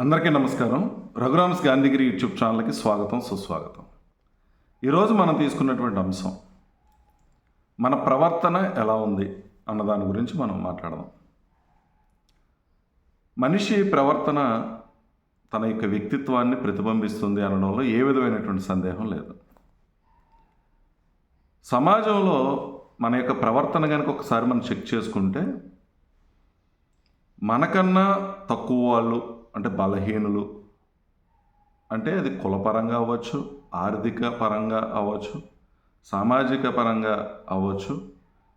అందరికీ నమస్కారం. రఘురామ్స్ గాంధీగిరి యూట్యూబ్ ఛానల్కి స్వాగతం సుస్వాగతం. ఈరోజు మనం తీసుకున్నటువంటి అంశం మన ప్రవర్తన ఎలా ఉంది అన్న దాని గురించి మనం మాట్లాడదాం. మనిషి ప్రవర్తన తన యొక్క వ్యక్తిత్వాన్ని ప్రతిబింబిస్తుంది అనడంలో ఏ విధమైనటువంటి సందేహం లేదు. సమాజంలో మన యొక్క ప్రవర్తన కనుక ఒకసారి మనం చెక్ చేసుకుంటే మనకన్నా తక్కువ వాళ్ళు అంటే బలహీనులు. అంటే అది కులపరంగా అవ్వచ్చు ఆర్థిక పరంగా అవ్వచ్చు సామాజిక పరంగా అవ్వచ్చు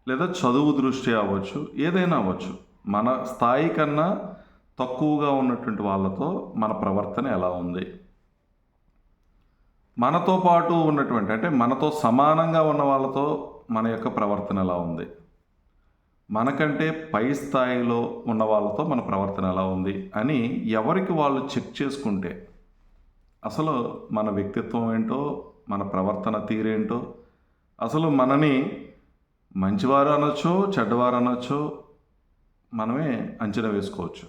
లేదా చదువు దృష్ట్యా అవ్వచ్చు ఏదైనా అవ్వచ్చు. మన స్థాయి కన్నా తక్కువగా ఉన్నటువంటి వాళ్ళతో మన ప్రవర్తన ఎలా ఉంది? మనతో పాటు ఉన్నటువంటి అంటే మనతో సమానంగా ఉన్న వాళ్ళతో మన యొక్క ప్రవర్తన ఎలా ఉంది? మనకంటే పై స్థాయిలో ఉన్న వాళ్ళతో మన ప్రవర్తన ఎలా ఉంది అని ఎవరికి వాళ్ళు చెక్ చేసుకుంటే అసలు మన వ్యక్తిత్వం ఏంటో మన ప్రవర్తన తీరేంటో అసలు మనని మంచివారు అనొచ్చో చెడ్డవారు అనొచ్చో మనమే అంచనా వేసుకోవచ్చు.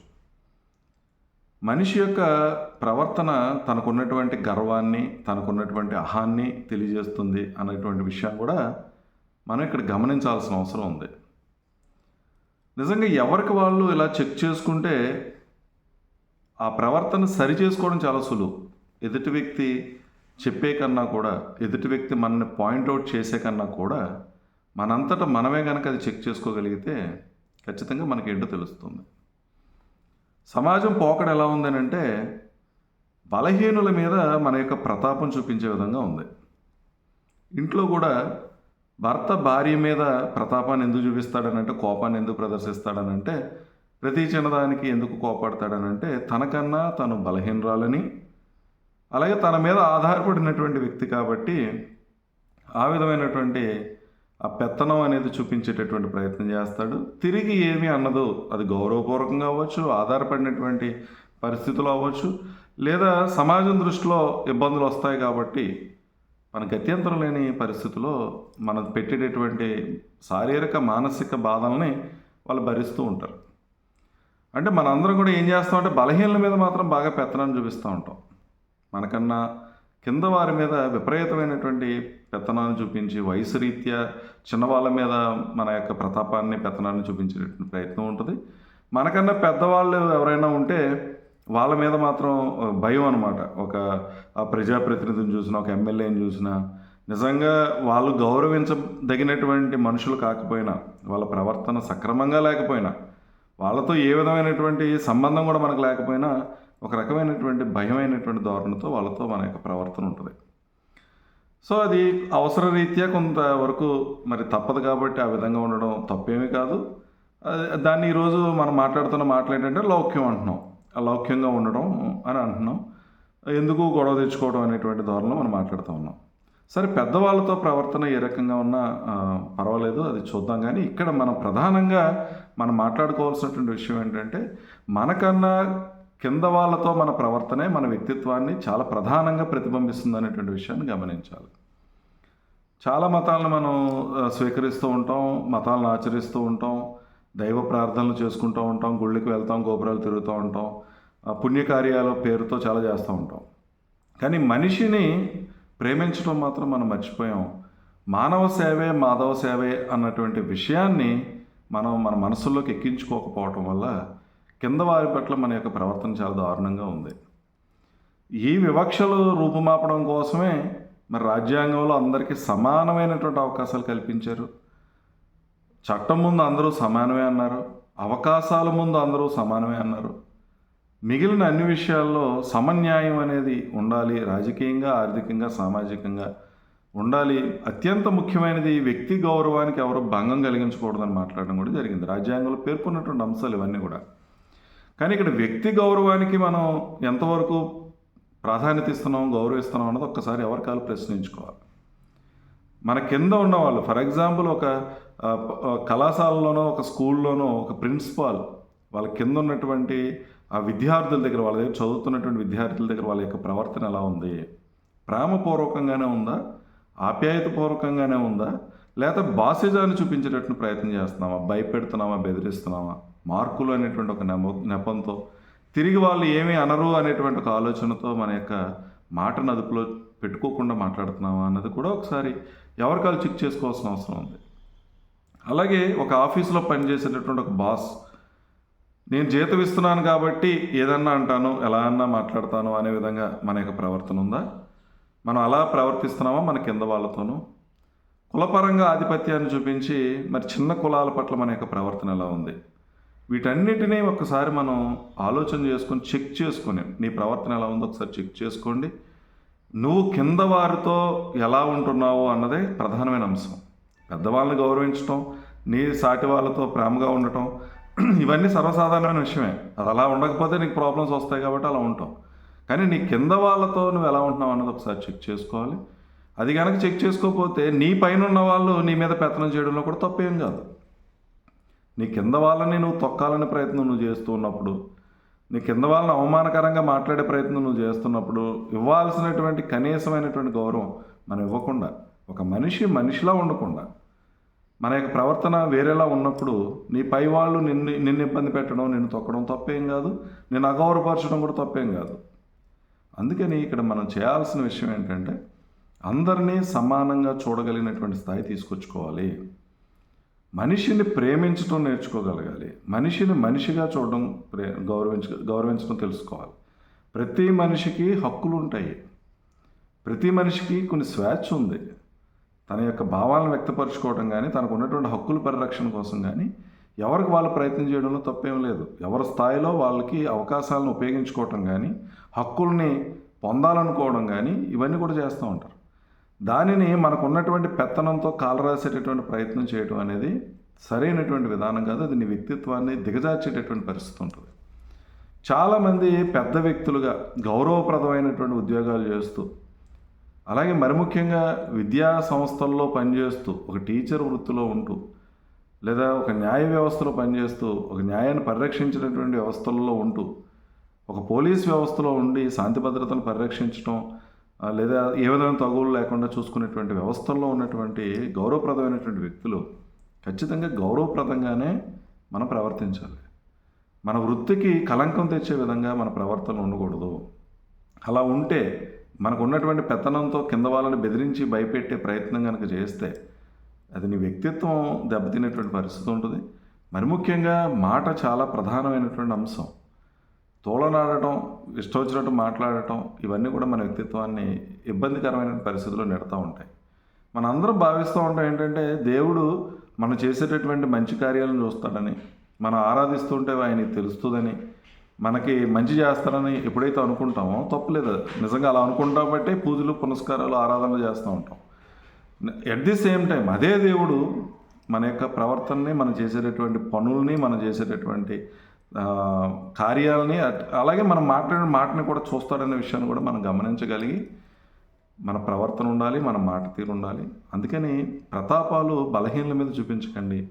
మనిషి యొక్క ప్రవర్తన తనకున్నటువంటి గర్వాన్ని తనకున్నటువంటి అహాన్ని తెలియజేస్తుంది అనేటువంటి విషయం కూడా మనం ఇక్కడ గమనించాల్సిన అవసరం ఉంది. నిజంగా ఎవరికి వాళ్ళు ఇలా చెక్ చేసుకుంటే ఆ ప్రవర్తన సరి చేసుకోవడం చాలా సులువు. ఎదుటి వ్యక్తి చెప్పే కన్నా కూడా ఎదుటి వ్యక్తి మనల్ని పాయింట్అవుట్ చేసే కన్నా కూడా మనంతటా మనమే కనుక అది చెక్ చేసుకోగలిగితే ఖచ్చితంగా మనకి ఏంటో తెలుస్తుంది. సమాజం పోకడ ఎలా ఉందని అంటే బలహీనుల మీద మన యొక్క ప్రతాపం చూపించే విధంగా ఉంది. ఇంట్లో కూడా భర్త భార్య మీద ప్రతాపాన్ని ఎందుకు చూపిస్తాడనంటే కోపాన్ని ఎందుకు ప్రదర్శిస్తాడనంటే ప్రతి చిన్నదానికి ఎందుకు కోపాడతాడనంటే తనకన్నా తను బలహీనరాలని అలాగే తన మీద ఆధారపడినటువంటి వ్యక్తి కాబట్టి ఆ విధమైనటువంటి ఆ పెత్తనం అనేది చూపించేటటువంటి ప్రయత్నం చేస్తాడు. తిరిగి ఏమి అన్నదో. అది గౌరవపూర్వకంగా అవ్వచ్చు ఆధారపడినటువంటి పరిస్థితులు అవ్వచ్చు లేదా సమాజం దృష్టిలో ఇబ్బందులు వస్తాయి కాబట్టి మన గత్యంతరం లేని పరిస్థితిలో మనం పెట్టేటటువంటి శారీరక మానసిక బాధల్ని వాళ్ళు భరిస్తూ ఉంటారు. అంటే మనందరం కూడా ఏం చేస్తామంటే బలహీనల మీద మాత్రం బాగా పెత్తనాన్ని చూపిస్తూ ఉంటాం. మనకన్నా కింద వారి మీద విపరీతమైనటువంటి పెత్తనాన్ని చూపించి వయసు రీత్యా చిన్నవాళ్ళ మీద మన యొక్క ప్రతాపాన్ని పెత్తనాన్ని చూపించేటటువంటి ప్రయత్నం ఉంటుంది. మనకన్నా పెద్దవాళ్ళు ఎవరైనా ఉంటే వాళ్ళ మీద మాత్రం భయం అనమాట ఒక ఆ ప్రజాప్రతినిధిని చూసినా ఒక ఎమ్మెల్యేని చూసినా నిజంగా వాళ్ళు గౌరవించదగినటువంటి మనుషులు కాకపోయినా వాళ్ళ ప్రవర్తన సక్రమంగా లేకపోయినా వాళ్ళతో ఏ విధమైనటువంటి సంబంధం కూడా మనకు లేకపోయినా ఒక రకమైనటువంటి భయమైనటువంటి ధోరణితో వాళ్ళతో మన యొక్క ప్రవర్తన ఉంటుంది. సో అది అవసర రీత్యా కొంతవరకు మరి తప్పదు కాబట్టి ఆ విధంగా ఉండడం తప్పేమీ కాదు. దాన్ని ఈరోజు మనం మాట్లాడుతున్న మాటలు ఏంటంటే లౌక్యం అంటున్నాం. అలౌక్యంగా ఉండడం అని అంటున్నాం. ఎందుకు గొడవ తెచ్చుకోవడం అనేటువంటి ధోరణిలో మనం మాట్లాడుతూ ఉన్నాం. సరే పెద్దవాళ్ళతో ప్రవర్తన ఏ రకంగా ఉన్నా పర్వాలేదు అది చూద్దాం. కానీ ఇక్కడ మనం ప్రధానంగా మనం మాట్లాడుకోవాల్సినటువంటి విషయం ఏంటంటే మనకన్నా కింద వాళ్ళతో మన ప్రవర్తనే మన వ్యక్తిత్వాన్ని చాలా ప్రధానంగా ప్రతిబింబిస్తుంది అనేటువంటి విషయాన్ని గమనించాలి. చాలా మతాలను మనం స్వీకరిస్తూ ఉంటాం మతాలను ఆచరిస్తూ ఉంటాం. దైవ ప్రార్థనలు చేసుకుంటూ ఉంటాం గుళ్ళకి వెళ్తాం గోపురాలు తిరుగుతూ ఉంటాం ఆ, పుణ్యకార్యాల పేరుతో చాలా చేస్తూ ఉంటాం. కానీ మనిషిని ప్రేమించడం మాత్రం మనం మర్చిపోయాం. మానవ సేవే మాధవ సేవే అన్నటువంటి విషయాన్ని మనం మన మనసుల్లోకి ఎక్కించుకోకపోవటం వల్ల కింద వారి పట్ల మన యొక్క ప్రవర్తన చాలా దారుణంగా ఉంది. ఈ వివక్షలు రూపుమాపడం కోసమే మరి రాజ్యాంగంలో అందరికీ సమానమైనటువంటి అవకాశాలు కల్పించారు. చట్టం ముందు అందరూ సమానమే అన్నారు అవకాశాల ముందు అందరూ సమానమే అన్నారు. మిగిలిన అన్ని విషయాల్లో సమన్యాయం అనేది ఉండాలి రాజకీయంగా ఆర్థికంగా సామాజికంగా ఉండాలి. అత్యంత ముఖ్యమైనది వ్యక్తి గౌరవానికి ఎవరు భంగం కలిగించకూడదని మాట్లాడడం కూడా జరిగింది. రాజ్యాంగంలో పేర్కొన్నటువంటి అంశాలు ఇవన్నీ కూడా. కానీ ఇక్కడ వ్యక్తి గౌరవానికి మనం ఎంతవరకు ప్రాధాన్యత ఇస్తున్నాం గౌరవిస్తున్నాం అన్నది ఒక్కసారి ఎవరికాలు ప్రశ్నించుకోవాలి. మన కింద ఉన్నవాళ్ళు ఫర్ ఎగ్జాంపుల్ ఒక కళాశాలలోనో ఒక స్కూల్లోనో ఒక ప్రిన్సిపాల్ వాళ్ళ కింద ఉన్నటువంటి ఆ విద్యార్థుల దగ్గర వాళ్ళ దగ్గర చదువుతున్నటువంటి విద్యార్థుల దగ్గర వాళ్ళ యొక్క ప్రవర్తన ఎలా ఉంది? ప్రేమపూర్వకంగానే ఉందా? ఆప్యాయతపూర్వకంగానే ఉందా? లేకపోతే బాసిజాన్ని చూపించేటట్టు ప్రయత్నం చేస్తున్నామా? భయపెడుతున్నామా? బెదిరిస్తున్నామా? మార్కులు అనేటువంటి ఒక నెప నెపంతో తిరిగి వాళ్ళు ఏమీ అనరు అనేటువంటి ఒక ఆలోచనతో మన యొక్క మాట నదుపులో పెట్టుకోకుండా మాట్లాడుతున్నావా అన్నది కూడా ఒకసారి ఎవరికాలు చెక్ చేసుకోవాల్సిన అవసరం ఉంది. అలాగే ఒక ఆఫీసులో పనిచేసేటటువంటి ఒక బాస్ నేను జీతం ఇస్తున్నాను కాబట్టి ఏదన్నా అంటాను ఎలా అన్నా మాట్లాడతాను అనే విధంగా మన యొక్క ప్రవర్తన ఉందా? మనం అలా ప్రవర్తిస్తున్నామా మన కింద వాళ్ళతోనూ? కులపరంగా ఆధిపత్యాన్ని చూపించి మరి చిన్న కులాల పట్ల మన యొక్క ప్రవర్తన ఎలా ఉంది? వీటన్నిటినీ ఒకసారి మనం ఆలోచన చేసుకొని చెక్ చేసుకొని నీ ప్రవర్తన ఎలా ఉందో ఒకసారి చెక్ చేసుకోండి. నువ్వు కింద వారితో ఎలా ఉంటున్నావు అన్నదే ప్రధానమైన అంశం. పెద్దవాళ్ళని గౌరవించటం నీ సాటి వాళ్ళతో ప్రేమగా ఉండటం ఇవన్నీ సర్వసాధారణమైన విషయమే. అది అలా ఉండకపోతే నీకు ప్రాబ్లమ్స్ వస్తాయి కాబట్టి అలా ఉంటాం. కానీ నీ కింద వాళ్ళతో నువ్వు ఎలా ఉంటున్నావు అన్నది ఒకసారి చెక్ చేసుకోవాలి. అది కనుక చెక్ చేసుకోకపోతే నీ పైన ఉన్న వాళ్ళు నీ మీద పెత్తనం చేయడంలో కూడా తప్పేం కాదు. నీ కింద వాళ్ళని నువ్వు తొక్కాలనే ప్రయత్నం నువ్వు చేస్తూ ఉన్నప్పుడు నీ కింద వాళ్ళని అవమానకరంగా మాట్లాడే ప్రయత్నం నువ్వు చేస్తున్నప్పుడు ఇవ్వాల్సినటువంటి కనీసమైనటువంటి గౌరవం మనం ఇవ్వకుండా ఒక మనిషి మనిషిలా ఉండకుండా మన యొక్క ప్రవర్తన వేరేలా ఉన్నప్పుడు నీ పై వాళ్ళు నిన్ను నిన్ను ఇబ్బంది పెట్టడం నిన్ను తొక్కడం తప్పేం కాదు నిన్ను అగౌరవపరచడం కూడా తప్పేం కాదు. అందుకని ఇక్కడ మనం చేయాల్సిన విషయం ఏంటంటే అందరినీ సమానంగా చూడగలిగినటువంటి స్థాయి తీసుకొచ్చుకోవాలి. మనిషిని ప్రేమించడం నేర్చుకోగలగాలి. మనిషిని మనిషిగా చూడడం ప్రే గౌరవించ గౌరవించడం తెలుసుకోవాలి. ప్రతి మనిషికి హక్కులు ఉంటాయి. ప్రతి మనిషికి కొన్ని స్వేచ్ఛ ఉంది. తన యొక్క భావాలను వ్యక్తపరచుకోవడం కానీ తనకు ఉన్నటువంటి హక్కుల పరిరక్షణ కోసం కానీ ఎవరికి వాళ్ళు ప్రయత్నం చేయడంలో తప్పేం లేదు. ఎవరి స్థాయిలో వాళ్ళకి అవకాశాలను ఉపయోగించుకోవటం కానీ హక్కుల్ని పొందాలనుకోవడం కానీ ఇవన్నీ కూడా చేస్తూ ఉంటారు. దానిని మనకున్నటువంటి పెత్తనంతో కాలరాసేటటువంటి ప్రయత్నం చేయడం అనేది సరైనటువంటి విధానం కాదు. అది నీ వ్యక్తిత్వాన్ని దిగజార్చేటటువంటి పరిస్థితి ఉంటుంది. చాలామంది పెద్ద వ్యక్తులుగా గౌరవప్రదమైనటువంటి ఉద్యోగాలు చేస్తూ అలాగే మరి ముఖ్యంగా విద్యా సంస్థల్లో పనిచేస్తూ ఒక టీచర్ వృత్తిలో ఉంటూ లేదా ఒక న్యాయ వ్యవస్థలో పనిచేస్తూ ఒక న్యాయాన్ని పరిరక్షించినటువంటి వ్యవస్థల్లో ఉంటూ ఒక పోలీస్ వ్యవస్థలో ఉండి శాంతి భద్రతను పరిరక్షించడం లేదా ఏ విధమైన తగులు లేకుండా చూసుకునేటువంటి వ్యవస్థల్లో ఉన్నటువంటి గౌరవప్రదమైనటువంటి వ్యక్తులు ఖచ్చితంగా గౌరవప్రదంగానే మనం ప్రవర్తించాలి. మన వృత్తికి కలంకం తెచ్చే విధంగా మన ప్రవర్తన ఉండకూడదు. అలా ఉంటే మనకు ఉన్నటువంటి పెత్తనంతో కింద వాళ్ళని బెదిరించి భయపెట్టే ప్రయత్నం కనుక చేస్తే అది నీ వ్యక్తిత్వం దెబ్బతినేటువంటి పరిస్థితి ఉంటుంది. మరి ముఖ్యంగా మాట చాలా ప్రధానమైనటువంటి అంశం. తోలనాడటం ఇష్టం వచ్చినట్టు మాట్లాడటం ఇవన్నీ కూడా మన వ్యక్తిత్వాన్ని ఇబ్బందికరమైన పరిస్థితుల్లో నెడతా ఉంటాయి. మనందరం భావిస్తూ ఉంటాం ఏంటంటే దేవుడు మనం చేసేటటువంటి మంచి కార్యాలను చూస్తాడని మనం ఆరాధిస్తుంటే ఆయనకి తెలుస్తుందని మనకి మంచి చేస్తారని ఎప్పుడైతే అనుకుంటామో తప్పలేదు. నిజంగా అలా అనుకుంటాం బట్టే పూజలు పునస్కారాలు ఆరాధనలు చేస్తూ ఉంటాం. ఎట్ ది సేమ్ టైం అదే దేవుడు మన యొక్క ప్రవర్తనని మనం చేసేటటువంటి పనుల్ని మనం చేసేటటువంటి కార్యాలని అలాగే మనం మాట్లాడిన మాటని కూడా చూస్తాడనే విషయాన్ని కూడా మనం గమనించగలిగి మన ప్రవర్తన ఉండాలి మన మాట తీరు ఉండాలి. అందుకని ప్రతాపాలు బలహీనల మీద చూపించకండి.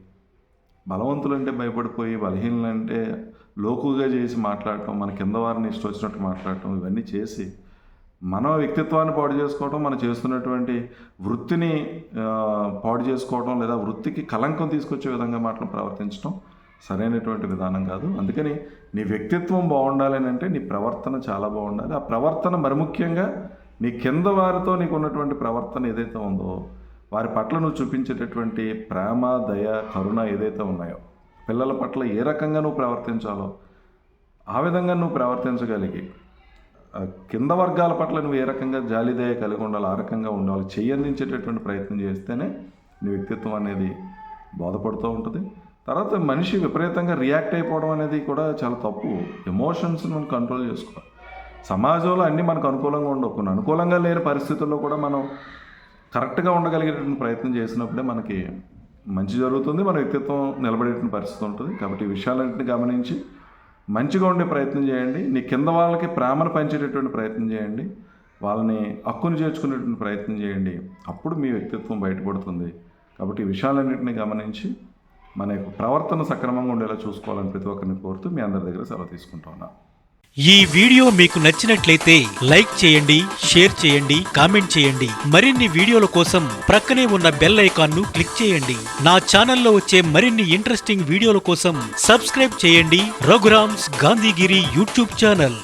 బలవంతులంటే భయపడిపోయి బలహీనలంటే లోకుగా చేసి మాట్లాడటం మన కింద వారిని ఇష్టం వచ్చినట్టు మాట్లాడటం ఇవన్నీ చేసి మన వ్యక్తిత్వాన్ని పాడు చేసుకోవడం మనం చేస్తున్నటువంటి వృత్తిని పాడు చేసుకోవడం లేదా వృత్తికి కలంకం తీసుకొచ్చే విధంగా మాటలు ప్రవర్తించడం సరైనటువంటి విధానం కాదు. అందుకని నీ వ్యక్తిత్వం బాగుండాలి అని అంటే నీ ప్రవర్తన చాలా బాగుండాలి. ఆ ప్రవర్తన మరి ముఖ్యంగా నీ కింద వారితో నీకు ఉన్నటువంటి ప్రవర్తన ఏదైతే ఉందో వారి పట్ల నువ్వు చూపించేటటువంటి ప్రేమ దయ కరుణ ఏదైతే ఉన్నాయో పిల్లల పట్ల ఏ రకంగా నువ్వు ప్రవర్తించాలో ఆ విధంగా నువ్వు ప్రవర్తించగలిగి కింద వర్గాల పట్ల నువ్వు ఏ రకంగా జాలిదయ కలిగి ఉండాలి ఆ రకంగా ఉండాలి. చేయందించేటటువంటి ప్రయత్నం చేస్తేనే నీ వ్యక్తిత్వం అనేది బోధపడుతూ ఉంటుంది. తర్వాత మనిషి విపరీతంగా రియాక్ట్ అయిపోవడం అనేది కూడా చాలా తప్పు. ఎమోషన్స్ని మనం కంట్రోల్ చేసుకోవాలి. సమాజంలో అన్నీ మనకు అనుకూలంగా ఉండవు. కొన్ని అనుకూలంగా లేని పరిస్థితుల్లో కూడా మనం కరెక్ట్గా ఉండగలిగేటువంటి ప్రయత్నం చేసినప్పుడే మనకి మంచి జరుగుతుంది. మన వ్యక్తిత్వం నిలబడేటువంటి పరిస్థితి ఉంటుంది. కాబట్టి ఈ విషయాలన్నింటిని గమనించి మంచిగా ఉండే ప్రయత్నం చేయండి. నీ కింద వాళ్ళకి ప్రేమను పంచేటటువంటి ప్రయత్నం చేయండి. వాళ్ళని హక్కును చేర్చుకునేటువంటి ప్రయత్నం చేయండి. అప్పుడు మీ వ్యక్తిత్వం బయటపడుతుంది. కాబట్టి ఈ విషయాలన్నింటినీ గమనించి మన యొక్క ప్రవర్తన సక్రమంగా ఉండేలా చూసుకోవాలని ప్రతి ఒక్కరిని కోరుతూ మీ అందరి దగ్గర సెలవు తీసుకుంటా ఉన్నాను ఈ వీడియో మీకు నచ్చినట్లయితే లైక్ చేయండి షేర్ చేయండి కామెంట్ చేయండి. మరిన్ని వీడియోల కోసం ప్రక్కనే ఉన్న బెల్ ఐకాన్ను క్లిక్ చేయండి. నా ఛానల్లో వచ్చే మరిన్ని ఇంట్రెస్టింగ్ వీడియోల కోసం సబ్స్క్రైబ్ చేయండి. Raghuram's Gandhigiri YouTube channel.